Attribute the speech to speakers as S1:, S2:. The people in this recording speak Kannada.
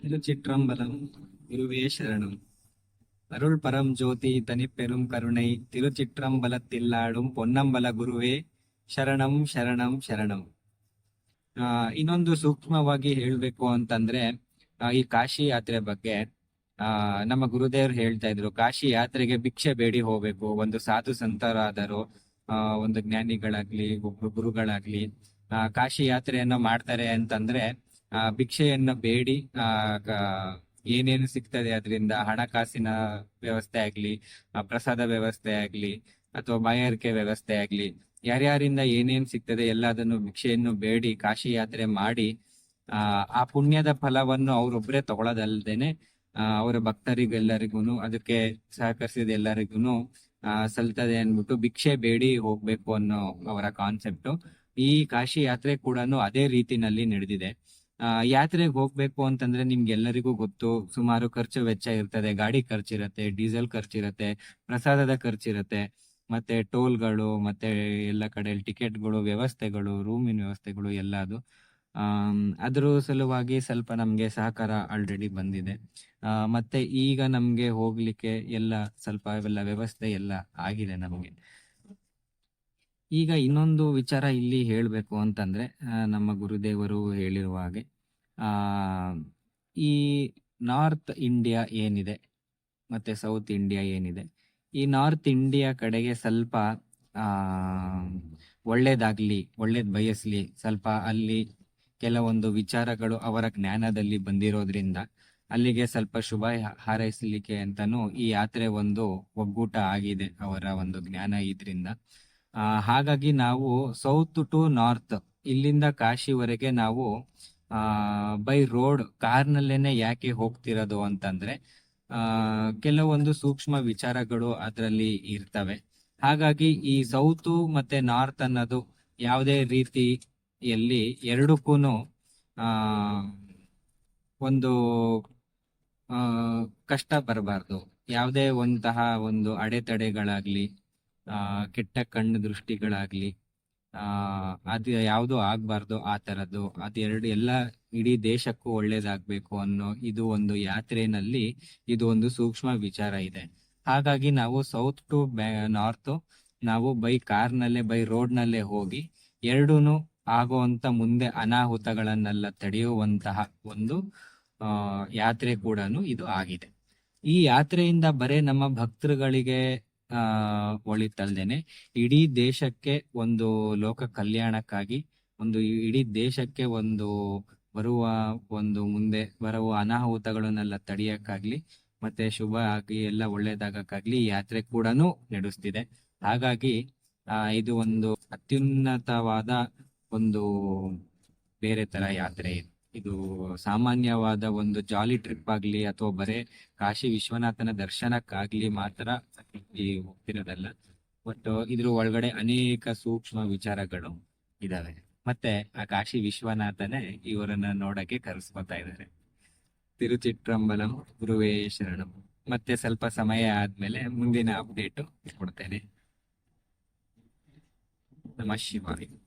S1: திருச்சிற்றம்பலம் குருவே சரணம் அருள் பரம் ஜோதி தனிப்பெரும் கருணை ತಿರುಚಿಟ್ರಂಬಲತ್ತಿಲ್ಲಾಡುಂ ಪೊನ್ನಂಬಲ ಗುರುವೇ ಶರಣಂ ಶರಣಂ ಶರಣಂ ಆ ಇನ್ನೊಂದು ಸೂಕ್ಷ್ಮವಾಗಿ ಹೇಳ್ಬೇಕು ಅಂತಂದ್ರೆ ಆ, ಈ ಕಾಶಿ ಯಾತ್ರೆ ಬಗ್ಗೆ ಆ ನಮ್ಮ ಗುರುದೇವ್ರು ಹೇಳ್ತಾ ಇದ್ರು ಕಾಶಿ ಯಾತ್ರೆಗೆ ಭಿಕ್ಷೆ ಬೇಡಿ ಹೋಗ್ಬೇಕು ಒಂದು ಸಾಧು ಸಂತರಾದರು ಆ ಒಂದು ಜ್ಞಾನಿಗಳಾಗ್ಲಿ ಒಬ್ರು ಗುರುಗಳಾಗ್ಲಿ ಆ ಕಾಶಿ ಯಾತ್ರೆಯನ್ನ ಮಾಡ್ತಾರೆ ಅಂತಂದ್ರೆ ಆ ಭಿಕ್ಷೆಯನ್ನ ಬೇಡಿ. ಆ ಏನೇನು ಸಿಗ್ತದೆ ಅದರಿಂದ ಹಣಕಾಸಿನ ವ್ಯವಸ್ಥೆ ಆಗ್ಲಿ ಪ್ರಸಾದ ವ್ಯವಸ್ಥೆ ಆಗ್ಲಿ ಅಥವಾ ಬಾಯಾರಿಕೆ ವ್ಯವಸ್ಥೆ ಆಗ್ಲಿ ಯಾರ್ಯಾರಿಂದ ಏನೇನು ಸಿಗ್ತದೆ ಎಲ್ಲದನ್ನು ಭಿಕ್ಷೆಯನ್ನು ಬೇಡಿ ಕಾಶಿ ಯಾತ್ರೆ ಮಾಡಿ ಆ ಆ ಪುಣ್ಯದ ಫಲವನ್ನು ಅವರೊಬ್ಬರೇ ತಗೊಳ್ಳೋದಲ್ದೇನೆ ಆ ಅವರ ಭಕ್ತರಿಗೆಲ್ಲರಿಗೂ ಅದಕ್ಕೆ ಸಹಕರಿಸಿದ ಎಲ್ಲರಿಗೂ ಆ ಸಲ್ತದೆ ಅನ್ಬಿಟ್ಟು ಭಿಕ್ಷೆ ಬೇಡಿ ಹೋಗ್ಬೇಕು ಅನ್ನೋ ಅವರ ಕಾನ್ಸೆಪ್ಟ್ ಈ ಕಾಶಿ ಯಾತ್ರೆ ಕೂಡ ಅದೇ ರೀತಿನಲ್ಲಿ ನಡೆದಿದೆ. ಯಾತ್ರೆಗೆ ಹೋಗ್ಬೇಕು ಅಂತಂದ್ರೆ ನಿಮ್ಗೆಲ್ಲರಿಗೂ ಗೊತ್ತು. ಸುಮಾರು ಖರ್ಚು ವೆಚ್ಚ ಇರ್ತದೆ. ಗಾಡಿ ಖರ್ಚಿರತ್ತೆ, ಡೀಸೆಲ್ ಖರ್ಚಿರತ್ತೆ, ಪ್ರಸಾದದ ಖರ್ಚಿರತ್ತೆ, ಮತ್ತೆ ಟೋಲ್ಗಳು, ಮತ್ತೆ ಎಲ್ಲ ಕಡೆ ಟಿಕೆಟ್ಗಳು, ವ್ಯವಸ್ಥೆಗಳು, ರೂಮಿನ ವ್ಯವಸ್ಥೆಗಳು ಎಲ್ಲ ಅದು ಅದ್ರ ಸಲುವಾಗಿ ಸ್ವಲ್ಪ ನಮ್ಗೆ ಸಹಕಾರ ಆಲ್ರೆಡಿ ಬಂದಿದೆ. ಮತ್ತೆ ಈಗ ನಮ್ಗೆ ಹೋಗ್ಲಿಕ್ಕೆ ಎಲ್ಲ ಸ್ವಲ್ಪ ಎಲ್ಲ ವ್ಯವಸ್ಥೆ ಎಲ್ಲ ಆಗಿದೆ ನಮ್ಗೆ. ಈಗ ಇನ್ನೊಂದು ವಿಚಾರ ಇಲ್ಲಿ ಹೇಳಬೇಕು ಅಂತಂದ್ರೆ ನಮ್ಮ ಗುರುದೇವರು ಹೇಳಿರುವ ಹಾಗೆ, ಆ, ಈ ನಾರ್ತ್ ಇಂಡಿಯಾ ಏನಿದೆ ಮತ್ತೆ ಸೌತ್ ಇಂಡಿಯಾ ಏನಿದೆ, ಈ ನಾರ್ತ್ ಇಂಡಿಯಾ ಕಡೆಗೆ ಸ್ವಲ್ಪ, ಆ, ಒಳ್ಳೇದಾಗ್ಲಿ, ಒಳ್ಳೇದ್ ಬಯಸ್ಲಿ, ಸ್ವಲ್ಪ ಅಲ್ಲಿ ಕೆಲವೊಂದು ವಿಚಾರಗಳು ಅವರ ಜ್ಞಾನದಲ್ಲಿ ಬಂದಿರೋದ್ರಿಂದ ಅಲ್ಲಿಗೆ ಸ್ವಲ್ಪ ಶುಭ ಹಾರೈಸಲಿಕ್ಕೆ ಅಂತಾನು ಈ ಯಾತ್ರೆ ಒಂದು ಒಗ್ಗೂಟ ಆಗಿದೆ ಅವರ ಒಂದು ಜ್ಞಾನ ಇದ್ರಿಂದ. ಹಾಗಾಗಿ ನಾವು ಸೌತ್ ಟು ನಾರ್ತ್ ಇಲ್ಲಿಂದ ಕಾಶಿವರೆಗೆ ನಾವು, ಆ ಬೈ ರೋಡ್ ಕಾರ್ನಲ್ಲೇನೆ ಯಾಕೆ ಹೋಗ್ತಿರೋದು ಅಂತಂದ್ರೆ, ಆ, ಕೆಲವೊಂದು ಸೂಕ್ಷ್ಮ ವಿಚಾರಗಳು ಅದರಲ್ಲಿ ಇರ್ತವೆ. ಹಾಗಾಗಿ ಈ ಸೌತ್ ಮತ್ತೆ ನಾರ್ತ್ ಅನ್ನೋದು ಯಾವುದೇ ರೀತಿಯಲ್ಲಿ ಎರಡಕ್ಕೂ ಆ, ಒಂದು ಕಷ್ಟ ಬರಬಾರ್ದು. ಯಾವುದೇ ಒಂತಹ ಒಂದು ಅಡೆತಡೆಗಳಾಗ್ಲಿ ಕೆಟ್ಟ ಕಣ್ಣು ದೃಷ್ಟಿಗಳಾಗ್ಲಿ ಆ ಅದು ಯಾವುದು ಆಗ್ಬಾರ್ದು ಆ ತರದ್ದು ಅದೆರಡು ಎಲ್ಲ ಇಡೀ ದೇಶಕ್ಕೂ ಒಳ್ಳೇದಾಗ್ಬೇಕು ಅನ್ನೋ ಇದು ಒಂದು ಯಾತ್ರೆನಲ್ಲಿ ಇದು ಒಂದು ಸೂಕ್ಷ್ಮ ವಿಚಾರ ಇದೆ. ಹಾಗಾಗಿ ನಾವು ಸೌತ್ ಟು ನಾರ್ತ್ ನಾವು ಬೈ ಕಾರ್ನಲ್ಲೇ ಬೈ ರೋಡ್ ನಲ್ಲೇ ಹೋಗಿ ಎರಡೂನು ಆಗುವಂತ ಮುಂದೆ ಅನಾಹುತಗಳನ್ನೆಲ್ಲ ತಡೆಯುವಂತಹ ಒಂದು ಆ ಯಾತ್ರೆ ಕೂಡ ಇದು ಆಗಿದೆ. ಈ ಯಾತ್ರೆಯಿಂದ ಬರೇ ನಮ್ಮ ಭಕ್ತರುಗಳಿಗೆ ಒಳಿತಲ್ದೇನೆ ಇಡೀ ದೇಶಕ್ಕೆ ಒಂದು ಲೋಕ ಕಲ್ಯಾಣಕ್ಕಾಗಿ, ಒಂದು ಇಡೀ ದೇಶಕ್ಕೆ ಒಂದು ಬರುವ ಒಂದು ಮುಂದೆ ಬರುವ ಅನಾಹುತಗಳನ್ನೆಲ್ಲ ತಡೆಯಕ್ಕಾಗ್ಲಿ, ಮತ್ತೆ ಶುಭ ಆಗಿ ಎಲ್ಲ ಒಳ್ಳೇದಾಗಕ್ಕಾಗ್ಲಿ ಈ ಯಾತ್ರೆ ಕೂಡ ನಡೆಸ್ತಿದೆ. ಹಾಗಾಗಿ, ಆ, ಇದು ಒಂದು ಅತ್ಯುನ್ನತವಾದ ಒಂದು ಬೇರೆ ತರ ಯಾತ್ರೆ ಇದು. ಇದು ಸಾಮಾನ್ಯವಾದ ಒಂದು ಜಾಲಿ ಟ್ರಿಪ್ ಆಗ್ಲಿ ಅಥವಾ ಬರೇ ಕಾಶಿ ವಿಶ್ವನಾಥನ ದರ್ಶನಕ್ಕಾಗ್ಲಿ ಮಾತ್ರ ಈ ಹೋಗ್ತಿರೋದಲ್ಲ ಒಟ್ಟು ಇದ್ರ ಒಳಗಡೆ ಅನೇಕ ಸೂಕ್ಷ್ಮ ವಿಚಾರಗಳು ಇದಾವೆ. ಮತ್ತೆ ಆ ಕಾಶಿ ವಿಶ್ವನಾಥನೇ ಇವರನ್ನ ನೋಡಕ್ಕೆ ಕರೆಸ್ಕೊತಾ ಇದ್ದಾರೆ. ತಿರುಚಿಟ್ರಂಬಲಂ ಗುರುವೇ ಶರಣಂ. ಮತ್ತೆ ಸ್ವಲ್ಪ ಸಮಯ ಆದ್ಮೇಲೆ ಮುಂದಿನ ಅಪ್ಡೇಟ್ ಕೊಡ್ತೇನೆ. ನಮ ಶಿವಾಯ.